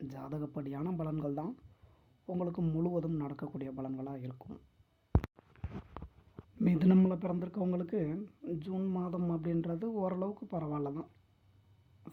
ஜாதகப்படியான பலன்கள் தான் உங்களுக்கு முழுவதும் நடக்கக்கூடிய பலன்களாக இருக்கும். மிதுனமில் பிறந்திருக்கவங்களுக்கு ஜூன் மாதம் அப்படின்றது ஓரளவுக்கு பரவாயில்ல தான்.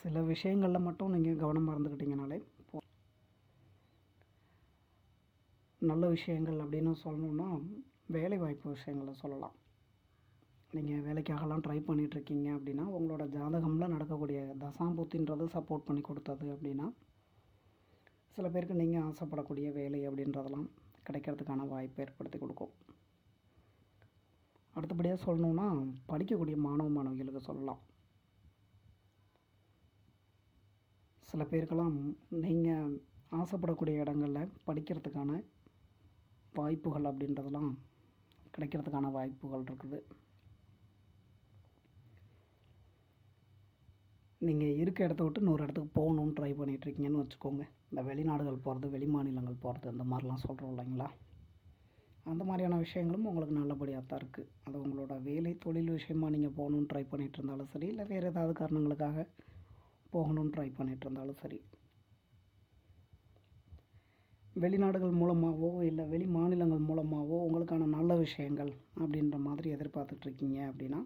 சில விஷயங்களில் மட்டும் நீங்கள் கவனமாக இருந்துக்கிட்டீங்கனாலே நல்ல விஷயங்கள் அப்படின்னு சொல்லணுன்னா வேலை வாய்ப்பு விஷயங்களை சொல்லலாம். நீங்கள் வேலைக்காகலாம் ட்ரை பண்ணிகிட்ருக்கீங்க அப்படின்னா உங்களோட ஜாதகமில் நடக்கக்கூடிய தசாம்பூத்தின்றது சப்போர்ட் பண்ணி கொடுத்தது அப்படின்னா சில பேருக்கு நீங்கள் ஆசைப்படக்கூடிய வேலை அப்படின்றதெல்லாம் கிடைக்கிறதுக்கான வாய்ப்பு ஏற்படுத்தி கொடுக்கும். அடுத்தபடியாக சொல்லணுன்னா படிக்கக்கூடிய மாணவ மாணவிகளுக்கு சொல்லலாம். சில பேருக்கெல்லாம் நீங்கள் ஆசைப்படக்கூடிய இடங்களில் படிக்கிறதுக்கான வாய்ப்புகள் அப்படின்றதெல்லாம் கிடைக்கிறதுக்கான வாய்ப்புகள் இருக்குது. நீங்கள் இருக்க இடத்த விட்டு இன்னொரு இடத்துக்கு போகணுன்னு ட்ரை பண்ணிகிட்ருக்கீங்கன்னு வச்சுக்கோங்க. இந்த வெளிநாடுகள் போகிறது வெளி மாநிலங்கள் போகிறது இந்த மாதிரிலாம் சொல்கிறோம் இல்லைங்களா? அந்த மாதிரியான விஷயங்களும் உங்களுக்கு நல்லபடியாக தான் இருக்குது அது உங்களோட வேலை தொழில் விஷயமாக நீங்கள் போகணுன்னு ட்ரை பண்ணிகிட்டு இருந்தாலும் சரி இல்லை வேறு ஏதாவது காரணங்களுக்காக போகணுன்னு ட்ரை பண்ணிகிட்டு இருந்தாலும் சரி. வெளிநாடுகள் மூலமாகவோ இல்லை வெளி மாநிலங்கள் மூலமாகவோ உங்களுக்கான நல்ல விஷயங்கள் அப்படின்ற மாதிரி எதிர்பார்த்துட்ருக்கீங்க அப்படின்னா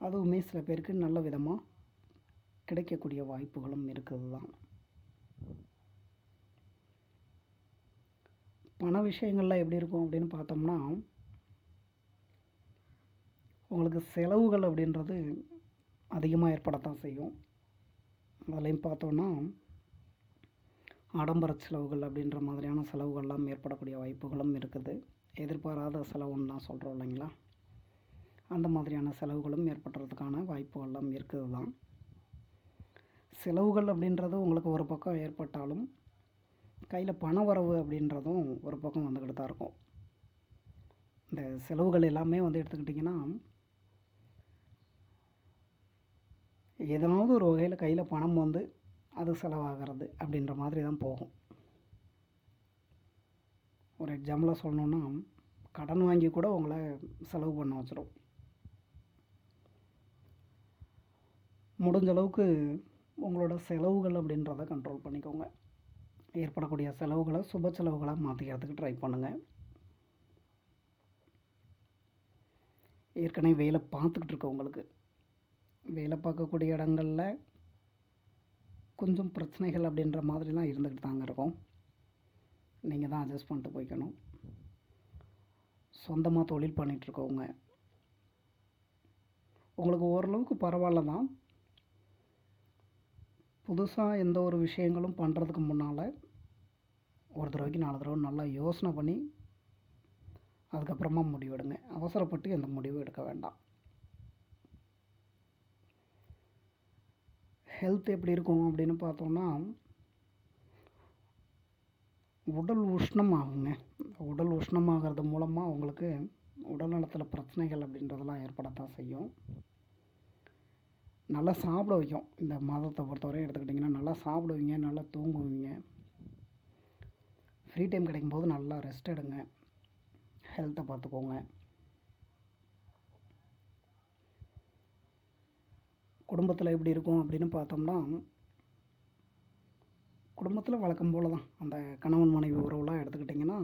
அதுவுமே சில பேருக்கு நல்ல விதமாக கிடைக்கக்கூடிய வாய்ப்புகளும் இருக்குது தான் பண விஷயங்கள்லாம் எப்படி இருக்கும் அப்படின்னு பார்த்தோம்னா உங்களுக்கு செலவுகள் அப்படின்றது அதிகமாக ஏற்படத்தான் செய்யும். அதுலேயும் பார்த்தோன்னா ஆடம்பர செலவுகள் அப்படின்ற மாதிரியான செலவுகள்லாம் ஏற்படக்கூடிய வாய்ப்புகளும் இருக்குது. எதிர்பாராத செலவுன்னு தான் சொல்கிறோம் இல்லைங்களா? அந்த மாதிரியான செலவுகளும் ஏற்படுறதுக்கான வாய்ப்புகள்லாம் இருக்குது தான் செலவுகள் அப்படின்றதும் உங்களுக்கு ஒரு பக்கம் ஏற்பட்டாலும் கையில் பண வரவு அப்படின்றதும் ஒரு பக்கம் வந்துக்கிட்டு தான் இருக்கும். இந்த செலவுகள் எல்லாமே வந்து எடுத்துக்கிட்டிங்கன்னா ஏதாவது ஒரு வகையில் கையில் பணம் வந்து அது செலவாகிறது அப்படின்ற மாதிரி தான் போகும். ஒரு எக்ஸாம்பிளாக சொல்லணுன்னா கடன் வாங்கி கூட உங்களை செலவு பண்ண வச்சிடும் முடிஞ்ச அளவுக்கு உங்களோட செலவுகள் அப்படின்றத கண்ட்ரோல் பண்ணிக்கோங்க. ஏற்படக்கூடிய செலவுகளை சுப செலவுகளாக மாற்றிக்கிறதுக்கு ட்ரை பண்ணுங்கள் ஏற்கனவே வேலை பார்த்துக்கிட்டு இருக்கவங்களுக்கு வேலை பார்க்கக்கூடிய இடங்களில் கொஞ்சம் பிரச்சனைகள் அப்படின்ற மாதிரிலாம் இருந்துக்கிட்டு தாங்க இருக்கும். நீங்கள் தான் அட்ஜஸ்ட் பண்ணிட்டு போய்க்கணும். சொந்தமாக தொழில் பண்ணிகிட்ருக்கவங்க உங்களுக்கு ஓரளவுக்கு பரவாயில்ல தான். புதுசாக எந்த ஒரு விஷயங்களும் பண்ணுறதுக்கு முன்னால் ஒரு தடவைக்கு நாலு தடவை நல்லா யோசனை பண்ணி அதுக்கப்புறமா முடிவெடுங்க. அவசரப்பட்டு எந்த முடிவும் எடுக்க வேண்டாம். ஹெல்த் எப்படி இருக்கும் அப்படின்னு பார்த்தோம்னா உடல் உஷ்ணம் ஆகுங்க உடல் உஷ்ணமாகிறது மூலமாக அவங்களுக்கு உடல் நலத்தில் பிரச்சனைகள் அப்படின்றதெல்லாம் ஏற்படத்தான் செய்யும். நல்லா சாப்பிட வைக்கும். இந்த மாதத்தை பொறுத்தவரை எடுத்துக்கிட்டிங்கன்னா நல்லா சாப்பிடுவீங்க நல்லா தூங்குவீங்க. ஃப்ரீ டைம் கிடைக்கும்போது நல்லா ரெஸ்ட் எடுங்க. ஹெல்த்தை பார்த்துக்கோங்க. குடும்பத்தில் எப்படி இருக்கும் அப்படின்னு பார்த்தோம்னா குடும்பத்தில் வழக்கம் போல் தான். அந்த கணவன் மனைவி உறவுலாம் எடுத்துக்கிட்டிங்கன்னா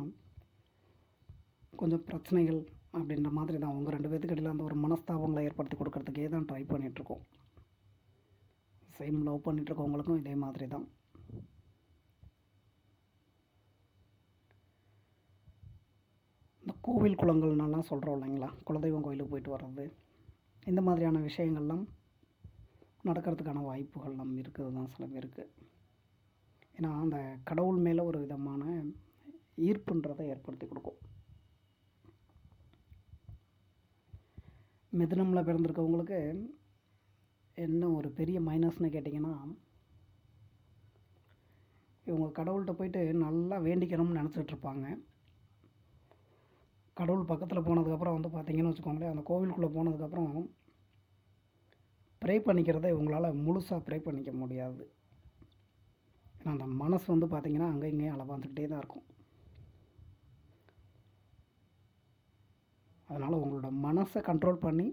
கொஞ்சம் பிரச்சனைகள் அப்படின்ற மாதிரி தான். அவங்க ரெண்டு பேர்த்துக்கு இடையில் அந்த ஒரு மனஸ்தாபங்களை ஏற்படுத்தி கொடுக்கறதுக்கே தான் ட்ரை பண்ணிகிட்ருக்கோம் சேம் லவ் பண்ணிகிட்ருக்கவங்களுக்கும் இதே மாதிரி தான் இந்த கோவில் குளங்கள்னாலாம் சொல்கிறோம் இல்லைங்களா? குலதெய்வம் கோயிலுக்கு போயிட்டு வர்றது. இந்த மாதிரியான விஷயங்கள்லாம் நடக்கிறதுக்கான வாய்ப்புகள்லாம் இருக்குது தான் சில பேருக்கு. ஏன்னா அந்த கடவுள் மேலே ஒரு விதமான ஈர்ப்புன்றதை ஏற்படுத்தி கொடுக்கும். மிதனமில் பிறந்திருக்கவங்களுக்கு என்ன ஒரு பெரிய மைனஸ்னு கேட்டிங்கன்னா இவங்க கடவுள்கிட்ட போயிட்டு நல்லா வேண்டிக்கணும்னு நினச்சிட்டு இருப்பாங்க. கடவுள் பக்கத்தில் போனதுக்கப்புறம் வந்து பார்த்திங்கன்னு வச்சுக்கோங்களேன் அந்த கோவிலுக்குள்ளே போனதுக்கப்புறம் ப்ரே பண்ணிக்கிறத இவங்களால் முழுசாக ப்ரே பண்ணிக்க முடியாது. ஏன்னா அந்த மனசு வந்து பார்த்திங்கன்னா அங்கே இங்கேயும் அளவாந்துக்கிட்டே தான் இருக்கும். அதனால் உங்களோட மனசை கண்ட்ரோல் பண்ணி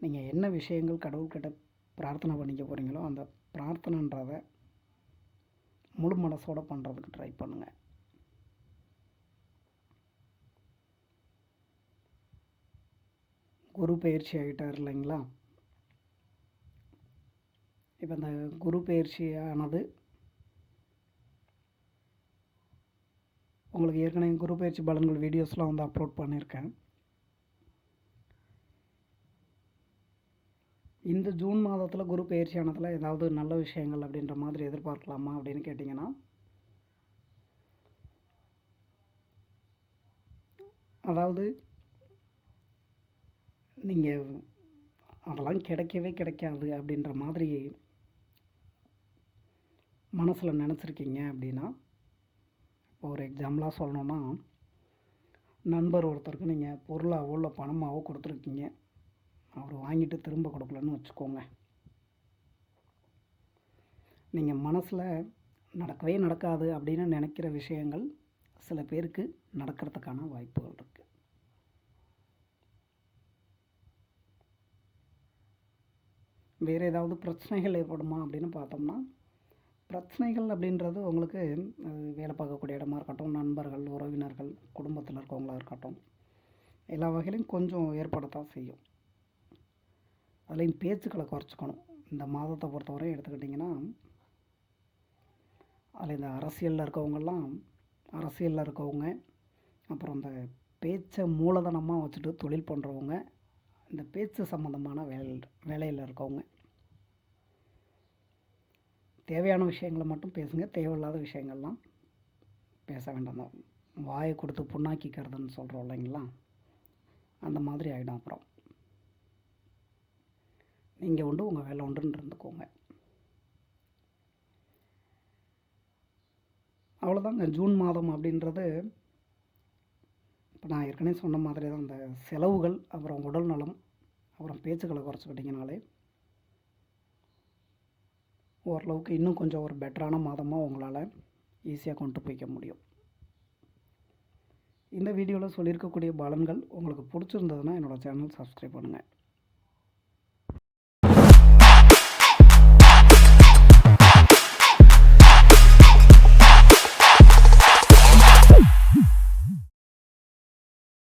நீங்கள் என்ன விஷயங்கள் கடவுள்கிட்ட பிரார்த்தனை பண்ணிக்க போகிறீங்களோ அந்த பிரார்த்தனைன்றதை முழு மனசோட பண்ணுறதுக்கு ட்ரை பண்ணுங்கள் குரு பயிற்சி ஆகிட்டார் இல்லைங்களா? இப்போ இந்த குரு பயிற்சியானது உங்களுக்கு ஏற்கனவே குரு பயிற்சி பலன்கள் வீடியோஸ்லாம் வந்து அப்லோட் பண்ணியிருக்கேன் இந்த ஜூன் மாதத்தில் குரு பயிற்சியானதில் ஏதாவது நல்ல விஷயங்கள் அப்படின்ற மாதிரி எதிர்பார்க்கலாமா அப்படின்னு கேட்டிங்கன்னா? அதாவது நீங்கள் அதெல்லாம் கிடைக்கவே கிடைக்காது அப்படின்ற மாதிரி மனசில் நினச்சிருக்கீங்க அப்படின்னா இப்போ ஒரு எக்ஸாம்பிளாக சொல்லணுன்னா நண்பர் ஒருத்தருக்கு நீங்கள் பொருளாகவோ இல்லை பணமாகவோ கொடுத்துருக்கீங்க. அவர் வாங்கிட்டு திரும்ப கொடுக்கலன்னு வச்சுக்கோங்க. நீங்கள் மனசில் நடக்கவே நடக்காது அப்படின்னு நினைக்கிற விஷயங்கள் சில பேருக்கு நடக்கிறதுக்கான வாய்ப்புகள் இருக்குது வேறு ஏதாவது பிரச்சனைகள் ஏற்படுமா அப்படின்னு பார்த்தோம்னா பிரச்சனைகள் அப்படின்றது உங்களுக்கு வேலை பார்க்கக்கூடிய இடமா இருக்கட்டும் நண்பர்கள் உறவினர்கள் குடும்பத்தில் இருக்கவங்களாக இருக்கட்டும் எல்லா வகையிலையும் கொஞ்சம் ஏற்படத்தான் செய்யும். அதுலேயும் பேச்சுக்களை குறைச்சிக்கணும். இந்த மாதத்தை பொறுத்தவரை எடுத்துக்கிட்டிங்கன்னா அதில் இந்த அரசியலில் இருக்கவங்கெல்லாம் அரசியலில் இருக்கவங்க அப்புறம் இந்த பேச்சை மூலதனமாக வச்சுட்டு தொழில் பண்ணுறவங்க இந்த பேச்சு சம்மந்தமான வேலை வேலையில் இருக்கவங்க. தேவையான விஷயங்களை மட்டும் பேசுங்க தேவையில்லாத விஷயங்கள்லாம் பேச வேண்டாம். தான் வாயை கொடுத்து புண்ணாக்கிக்கிறதுன்னு சொல்கிறோம் இல்லைங்களா? அந்த மாதிரி ஆகிடும் அப்புறம். நீங்கள் உண்டு உங்கள் வேலை உண்டுன்னு இருந்துக்கோங்க. அவ்வளோதாங்க ஜூன் மாதம் அப்படின்றது. இப்போ நான் ஏற்கனவே சொன்ன மாதிரி தான் அந்த செலவுகள் அப்புறம் உடல் நலம் அப்புறம் பேச்சுக்களை குறைச்சிக்கிட்டிங்கனாலே ஓரளவுக்கு இன்னும் கொஞ்சம் ஒரு பெட்டரான மாதமாக உங்களால் ஈஸியாக கொண்டு போய்க்க முடியும். இந்த வீடியோவில் சொல்லியிருக்கக்கூடிய பலன்கள் உங்களுக்கு பிடிச்சிருந்ததுன்னா என்னோடய சேனல் சப்ஸ்கிரைப் பண்ணுங்கள்